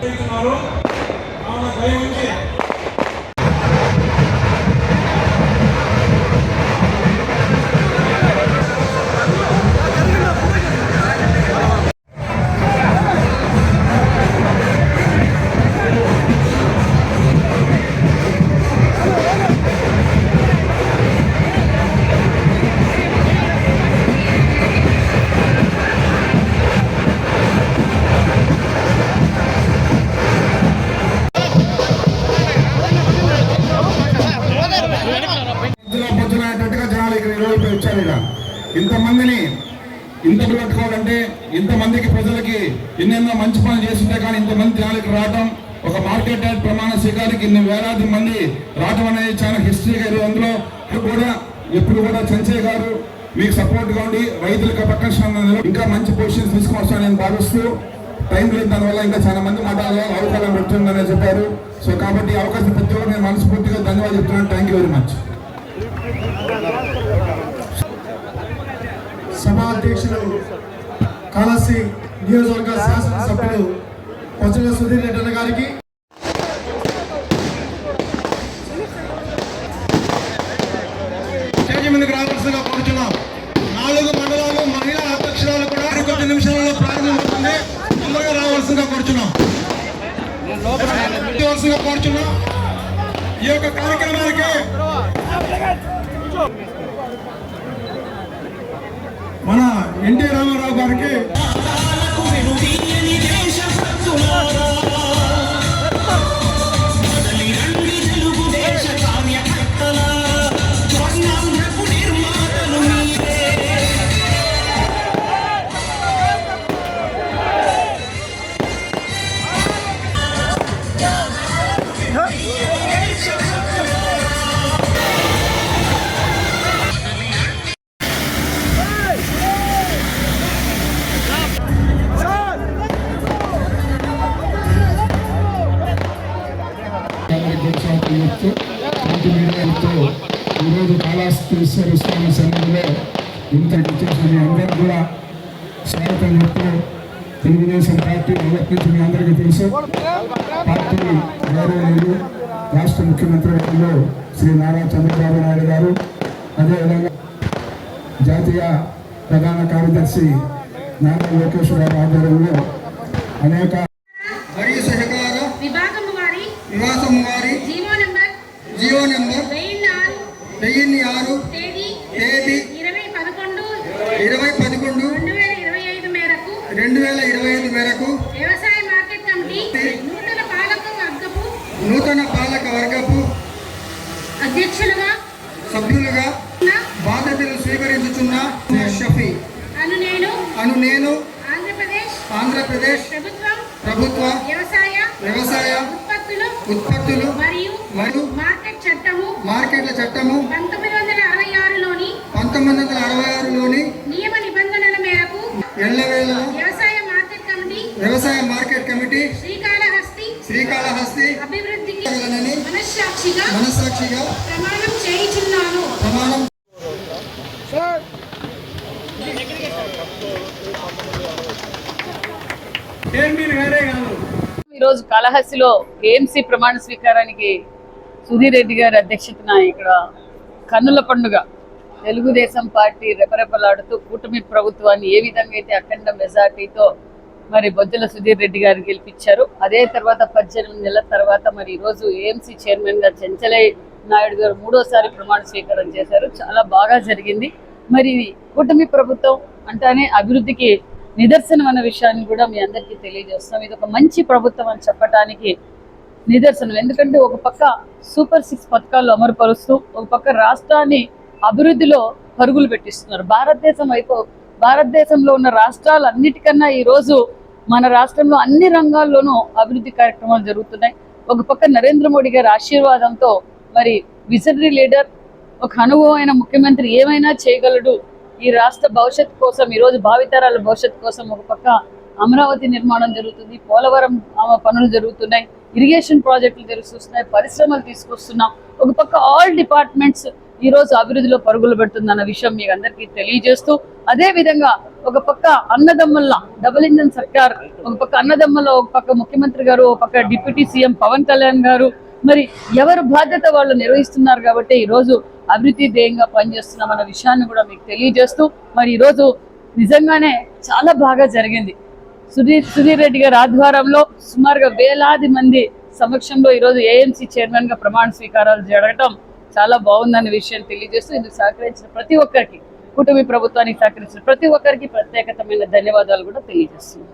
చేస్తున్నారు కావున దయవుంచి ఇంతమందిని ఇంత పెట్టుకోవాలంటే ఇంతమందికి ప్రజలకి ఎన్నెన్నో మంచి పనులు చేస్తుంటే కానీ ఇంతమంది జనాలకి రావడం ఒక మార్కెట్ యాడ్ ప్రమాణ స్వీకారానికి ఇన్ని వేలాది మంది రావడం అనేది చాలా హిస్టరీ గారు అందులో కూడా ఎప్పుడు కూడా చంచయ్య గారు మీకు సపోర్ట్గా ఉండి రైతులకు పక్కన ఇంకా మంచి పొజిషన్స్ తీసుకొస్తానని నేను భావిస్తూ టైం లేదు దానివల్ల ఇంకా చాలా మంది మాట్లాడాలి అవకాశం పెడుతుందని చెప్పారు. సో కాబట్టి అవకాశం ప్రతి ఒక్కరు నేను మనస్ఫూర్తిగా ధన్యవాదాలు చెప్తున్నాను. థ్యాంక్ యూ వెరీ మచ్ సభా అధ్యక్షులు కాళాసి నియోజకవర్గ శాసనసభ్యులు పొచ్చల సుధీర్ రెడ్డి గారికి. స్టేజ్ మీదకి రావాల్సిందిగా నాలుగు మండలాలు మహిళా అధ్యక్షురాలు కూడా కొద్ది నిమిషాలలో ప్రారంభమవుతుంది తొందరగా రావాల్సిందిగా కోరుచున్నాం. రావాల్సిందిగా కోరుచున్నాం. ఈ యొక్క కార్యక్రమానికి మన ఎన్టీ రామారావు గారికి చెప్తూ మంచి మీడియాలతో ఈరోజు కాళాస్తీశ్వర స్వామి సన్నిధిలో ఇంత చేసిన అందరూ కూడా స్వాగతం చెప్తూ తెలుగుదేశం పార్టీ మొదటి మీ అందరికీ తెలుసు. పార్టీ గౌరవనీయులు రాష్ట్ర ముఖ్యమంత్రి వర్గంలో శ్రీ నారా చంద్రబాబు నాయుడు గారు అదేవిధంగా జాతీయ ప్రధాన కార్యదర్శి నారా లోకేశ్వరరావు ఆధ్వర్యంలో అనేక అధ్యక్షులుగా సభ్యులుగా బాధ్యతలు స్వీకరించుచున్న షఫీ. అను నేను అను నేను ఆంధ్రప్రదేశ్ ఆంధ్రప్రదేశ్ ప్రభుత్వం ప్రభుత్వ వ్యవసాయ వ్యవసాయ ఉత్పత్తులు ఉత్పత్తులు మరియు మరియు మార్కెట్ చట్టము మార్కెట్ల చట్టము పంతొమ్మిది వందల అరవై ఆరులోని పంతొమ్మిది వందల అరవై ఆరులోని నియమ నిబంధనల మేరకు ఎల్లవేళలో వ్యవసాయ మార్కెట్ కమిటీ వ్యవసాయ మార్కెట్ కమిటీ శ్రీకాళహస్తి శ్రీకాళహస్తి అభివృద్ధికి మనస్సాక్షిగా మనస్సాక్షిగా ప్రమాణం చేయుచున్నాను. ప్రమాణం ఈరోజు కాళహస్తిలో ఏఎంసీ ప్రమాణ స్వీకారానికి సుధీర్ రెడ్డి గారి అధ్యక్షతన ఇక్కడ కన్నుల పండుగ. తెలుగుదేశం పార్టీ రెపరెపలాడుతూ కూటమి ప్రభుత్వాన్ని ఏ విధంగా అయితే అఖండ మెజార్టీతో మరి బొజ్జల సుధీర్ రెడ్డి గారు గెలిపించారు. అదే తర్వాత పద్దెనిమిది నెలల తర్వాత మరి ఈరోజు ఏఎంసీ చైర్మన్ గారు చెంచలయ్య నాయుడు గారు మూడోసారి ప్రమాణ స్వీకారం చేశారు. చాలా బాగా జరిగింది. మరి కూటమి ప్రభుత్వం అంటానే అభివృద్ధికి నిదర్శనం అన్న విషయాన్ని కూడా మీ అందరికీ తెలియజేస్తాం ఇది ఒక మంచి ప్రభుత్వం అని చెప్పడానికి నిదర్శనం. ఎందుకంటే ఒక పక్క సూపర్ సిక్స్ పథకాలు అమలుపరుస్తూ ఒక పక్క రాష్ట్రాన్ని అభివృద్ధిలో పరుగులు పెట్టిస్తున్నారు. భారతదేశం అయిపో భారతదేశంలో ఉన్న రాష్ట్రాలన్నిటికన్నా ఈరోజు మన రాష్ట్రంలో అన్ని రంగాల్లోనూ అభివృద్ధి కార్యక్రమాలు జరుగుతున్నాయి. ఒక పక్క నరేంద్ర మోడీ గారి ఆశీర్వాదంతో మరి విజనరీ లీడర్ ఒక అనుభవమైన ముఖ్యమంత్రి ఏమైనా చేయగలడు? ఈ రాష్ట్ర భవిష్యత్ కోసం ఈరోజు భావితరాల భవిష్యత్ కోసం ఒక పక్క అమరావతి నిర్మాణం జరుగుతుంది. పోలవరం పనులు జరుగుతున్నాయి. ఇరిగేషన్ ప్రాజెక్టులు తెలుస్తున్నాయి పరిశ్రమలు తీసుకొస్తున్నాం. ఒక పక్క ఆల్ డిపార్ట్మెంట్స్ ఈ రోజు అభివృద్ధిలో పరుగులు పెడుతుందన్న విషయం మీకు అందరికీ తెలియజేస్తూ అదే విధంగా ఒక పక్క అన్నదమ్ముల డబుల్ ఇంజన్ సర్కార్ ఒక పక్క అన్నదమ్ముల ఒక పక్క ముఖ్యమంత్రి గారు ఒక పక్క డిప్యూటీ సీఎం పవన్ కళ్యాణ్ గారు. మరి ఎవరు బాధ్యత వాళ్ళు నిర్వహిస్తున్నారు కాబట్టి ఈ రోజు అభివృద్ధి ధ్యేయంగా పనిచేస్తున్నామన్న విషయాన్ని కూడా మీకు తెలియజేస్తూ మరి ఈ రోజు నిజంగానే చాలా బాగా జరిగింది. సుధీర్ సుధీర్ రెడ్డి గారి ఆధ్వర్యంలో సుమారుగా వేలాది మంది సమక్షంలో ఈరోజు ఏఎంసీ చైర్మన్గా ప్రమాణ స్వీకారాలు జరగటం చాలా బాగుందనే విషయాన్ని తెలియజేస్తూ ఇందుకు సహకరించిన ప్రతి ఒక్కరికి కుటుంబీ ప్రభుత్వానికి సహకరించిన ప్రతి ఒక్కరికి ప్రత్యేకతమైన ధన్యవాదాలు కూడా తెలియజేస్తున్నాను.